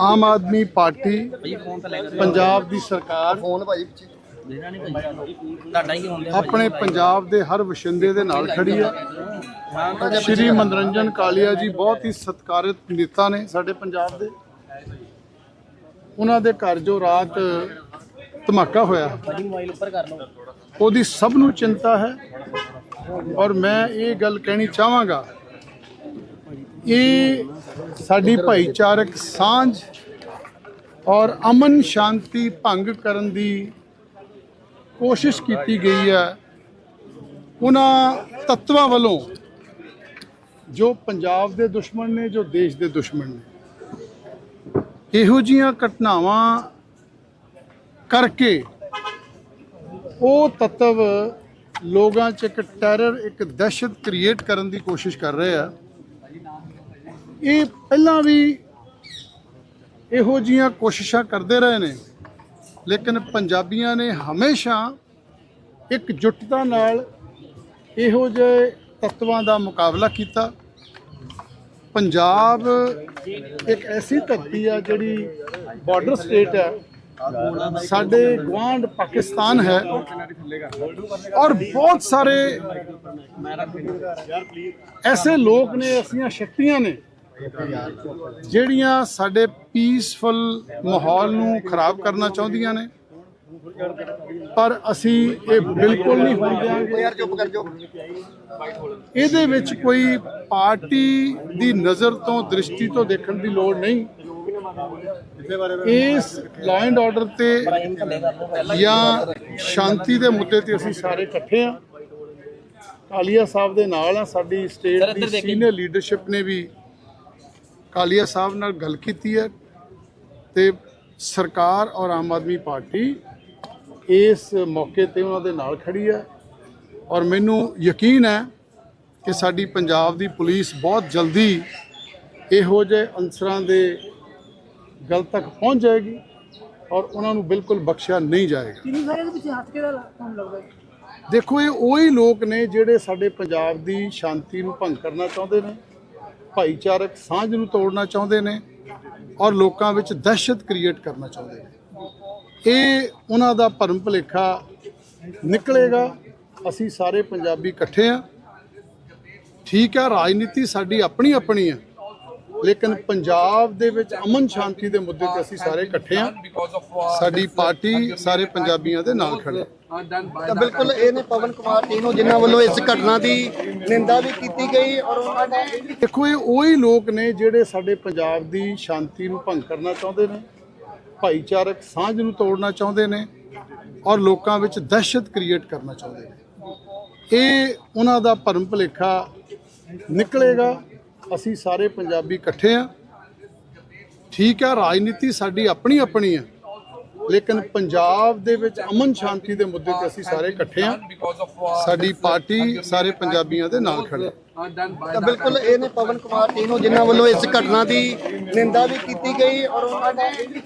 Aam Aadmi party Punjab ਦੀ ਸਰਕਾਰ phone ਹੁੰਦੇ ਆਪਣੇ ਪੰਜਾਬ ਦੇ ਹਰ ਵਸਿੰਦੇ ਦੇ ਨਾਲ ਖੜੀ ਹੈ ਸ਼੍ਰੀ ਮਨੋਰੰਜਨ ਕਾਲੀਆ ਜੀ ਬਹੁਤ ਹੀ ਸਤਿਕਾਰਿਤ ਨੇਤਾ ਨੇ ਸਾਡੇ ਪੰਜਾਬ ਦੇ। ਉਹਨਾਂ ਦੇ ਘਰ ਜੋ ਰਾਤ ਧਮਾਕਾ ਹੋਇਆ। ਉਹਦੀ ਸਭ ਨੂੰ ਚਿੰਤਾ ਹੈ। ਔਰ ਮੈਂ ਇਹ ਗੱਲ ਕਹਿਣੀ ਚਾਹਾਂਗਾ ਇਹ ਸਾਡੀ ਭਾਈਚਾਰਕ ਸਾਂਝ ਔਰ ਅਮਨ ਸ਼ਾਂਤੀ ਭੰਗ ਕਰਨ ਦੀ ਕੋਸ਼ਿਸ਼ ਕੀਤੀ ਗਈ ਹੈ। ਉਹਨਾਂ ਤੱਤਵਾਂ ਵੱਲੋਂ ਜੋ ਪੰਜਾਬ ਦੇ ਦੁਸ਼ਮਣ ਨੇ, ਜੋ ਦੇਸ਼ ਦੇ ਦੁਸ਼ਮਣ ਨੇ, ਇਹੋ ਜੀਆਂ ਘਟਨਾਵਾਂ ਕਰਕੇ ਉਹ ਤੱਤਵ ਲੋਕਾਂ 'ਚ ਇੱਕ ਟੈਰਰ ਇੱਕ ਦਹਿਸ਼ਤ ਕ੍ਰੀਏਟ ਕਰਨ ਦੀ ਕੋਸ਼ਿਸ਼ ਕਰ ਰਹੇ ਆ। ਇਹ ਪਹਿਲਾਂ ਵੀ ਇਹੋ ਜੀਆਂ ਕੋਸ਼ਿਸ਼ਾਂ ਕਰਦੇ ਰਹੇ ਨੇ, ਲੇਕਿਨ ਪੰਜਾਬੀਆਂ ਨੇ ਹਮੇਸ਼ਾ ਇੱਕ ਜੁਟਤਾ ਨਾਲ ਇਹੋ ਜਿਹੇ ਤੱਤਵਾਂ ਦਾ ਮੁਕਾਬਲਾ ਕੀਤਾ। ਪੰਜਾਬ ਇੱਕ ਐਸੀ ਧਰਤੀ ਆ ਜਿਹੜੀ ਬਾਰਡਰ ਸਟੇਟ ਹੈ ਸਾਡੇ ਗਵਾਂਡ ਪਾਕਿਸਤਾਨ ਹੈ ਔਰ ਬਹੁਤ ਸਾਰੇ ਐਸੇ ਲੋਕ ਨੇ, ਐਸੀਆਂ ਸ਼ਕਤੀਆਂ ਨੇ ਜਿਹੜੀਆਂ ਸਾਡੇ ਪੀਸਫੁਲ ਮਾਹੌਲ ਨੂੰ ਖਰਾਬ ਕਰਨਾ ਚਾਹੁੰਦੀਆਂ ਨੇ ਪਰ ਅਸੀਂ ਇਹ ਬਿਲਕੁਲ ਨਹੀਂ ਹੋਣ ਦਿਆਂਗੇ। ਯਾਰ ਚੁੱਪ ਕਰ ਜਾਓ। ਇਹਦੇ ਵਿੱਚ ਕੋਈ ਪਾਰਟੀ ਦੀ ਨਜ਼ਰ ਤੋਂ ਦ੍ਰਿਸ਼ਟੀ ਤੋਂ ਦੇਖਣ ਦੀ ਲੋੜ ਨਹੀਂ। ਇਸ ਲਾਅ ਐਂਡ ਆਰਡਰ ਤੇ ਜਾਂ ਸ਼ਾਂਤੀ ਦੇ ਮੁੱਦੇ ਤੇ ਅਸੀਂ ਸਾਰੇ ਇਕੱਠੇ ਆ ਕਾਲੀਆ ਸਾਹਿਬ ਦੇ ਨਾਲ ਆ ਸਾਡੀ ਸਟੇਟ ਦੀ। ਸੀਨੀਅਰ ਲੀਡਰਸ਼ਿਪ ਨੇ ਵੀ ਕਾਲੀਆ ਸਾਹਿਬ ਨਾਲ ਗੱਲ ਕੀਤੀ ਹੈ ਤੇ ਸਰਕਾਰ ਔਰ ਆਮ ਆਦਮੀ ਪਾਰਟੀ ਇਸ ਮੌਕੇ ਤੇ ਉਹਨਾਂ ਦੇ ਨਾਲ ਖੜੀ ਹੈ ਔਰ ਮੈਨੂੰ ਯਕੀਨ ਹੈ ਕਿ ਸਾਡੀ ਪੰਜਾਬ ਦੀ ਪੁਲਿਸ ਬਹੁਤ ਜਲਦੀ ਇਹੋ ਜਿਹੇ ਅਨਸਰਾਂ ਦੇ ਗਲ ਤੱਕ ਪਹੁੰਚ ਜਾਏਗੀ ਔਰ ਉਹਨਾਂ ਨੂੰ ਬਿਲਕੁਲ ਬਖਸ਼ਿਆ ਨਹੀਂ ਜਾਏਗਾ ਸਾਰੇ ਦੇ ਪਿੱਛੇ ਹੱਥ ਕਿਹਦਾ ਕੰਮ ਲੱਗਦਾ? ਦੇਖੋ ਇਹ ਉਹੀ ਲੋਕ ਨੇ ਜਿਹੜੇ ਸਾਡੇ ਪੰਜਾਬ ਦੀ ਸ਼ਾਂਤੀ ਨੂੰ ਭੰਗ ਕਰਨਾ ਚਾਹੁੰਦੇ ਨੇ ਭਾਈਚਾਰਕ ਸਾਂਝ ਨੂੰ ਤੋੜਨਾ ਚਾਹੁੰਦੇ ਨੇ ਔਰ ਲੋਕਾਂ ਵਿੱਚ ਦਹਿਸ਼ਤ ਕ੍ਰੀਏਟ ਕਰਨਾ ਚਾਹੁੰਦੇ ਨੇ। ਇਹ ਉਹਨਾਂ ਦਾ ਭਰਮ ਭੁਲੇਖਾ ਨਿਕਲੇਗਾ। ਅਸੀਂ ਸਾਰੇ ਪੰਜਾਬੀ ਇਕੱਠੇ ਆ ਠੀਕ ਆ, ਰਾਜਨੀਤੀ ਸਾਡੀ ਆਪਣੀ ਆਪਣੀ ਹੈ ਲੇਕਿਨ ਪੰਜਾਬ ਦੇ ਵਿੱਚ ਅਮਨ ਸ਼ਾਂਤੀ ਦੇ ਮੁੱਦੇ ਤੇ ਅਸੀਂ ਸਾਰੇ ਇਕੱਠੇ ਆ ਸਾਡੀ ਪਾਰਟੀ ਸਾਰੇ ਪੰਜਾਬੀਆਂ ਦੇ ਨਾਲ ਖੜੀ ਹੈ। ਤਾਂ ਬਿਲਕੁਲ ਇਹ ਨੇ ਪਵਨ ਕੁਮਾਰ ਟੀਨੋ ਜਿਨ੍ਹਾਂ ਵੱਲੋਂ ਇਸ ਘਟਨਾ ਦੀ ਨਿੰਦਾ ਵੀ ਕੀਤੀ ਗਈ ਔਰ ਉਹਨਾਂ ਨੇ ਦੇਖੋ ਇਹ ਉਹੀ ਲੋਕ ਨੇ ਜਿਹੜੇ ਸਾਡੇ ਪੰਜਾਬ ਦੀ ਸ਼ਾਂਤੀ ਨੂੰ ਭੰਗ ਕਰਨਾ ਚਾਹੁੰਦੇ ਨੇ ਭਾਈਚਾਰਕ ਸਾਂਝ ਨੂੰ ਤੋੜਨਾ ਚਾਹੁੰਦੇ ਨੇ ਔਰ ਲੋਕਾਂ ਵਿੱਚ ਦਹਿਸ਼ਤ ਕ੍ਰੀਏਟ ਕਰਨਾ ਚਾਹੁੰਦੇ ਨੇ। ਇਹ ਉਹਨਾਂ ਦਾ ਭਰਮ ਭੁਲੇਖਾ ਨਿਕਲੇਗਾ। ਅਸੀਂ ਸਾਰੇ ਪੰਜਾਬੀ ਇਕੱਠੇ ਆ। ਠੀਕ ਆ, ਰਾਜਨੀਤੀ ਸਾਡੀ ਆਪਣੀ ਆਪਣੀ ਹੈ ਲੇਕਿਨ ਪੰਜਾਬ ਦੇ ਵਿੱਚ ਅਮਨ ਸ਼ਾਂਤੀ ਦੇ ਮੁੱਦੇ ਤੇ ਅਸੀਂ ਸਾਰੇ ਇਕੱਠੇ ਆ। ਸਾਡੀ ਪਾਰਟੀ ਸਾਰੇ ਪੰਜਾਬੀਆਂ ਦੇ ਨਾਲ ਖੜੀ ਤਾਂ ਬਿਲਕੁਲ ਇਹ ਨੇ ਪਵਨ ਕੁਮਾਰ ਨੂੰ ਜਿਨ੍ਹਾਂ ਵੱਲੋਂ ਇਸ ਘਟਨਾ ਦੀ ਨਿੰਦਾ ਵੀ ਕੀਤੀ ਗਈ ਔਰ ਉਹਨਾਂ ਨੇ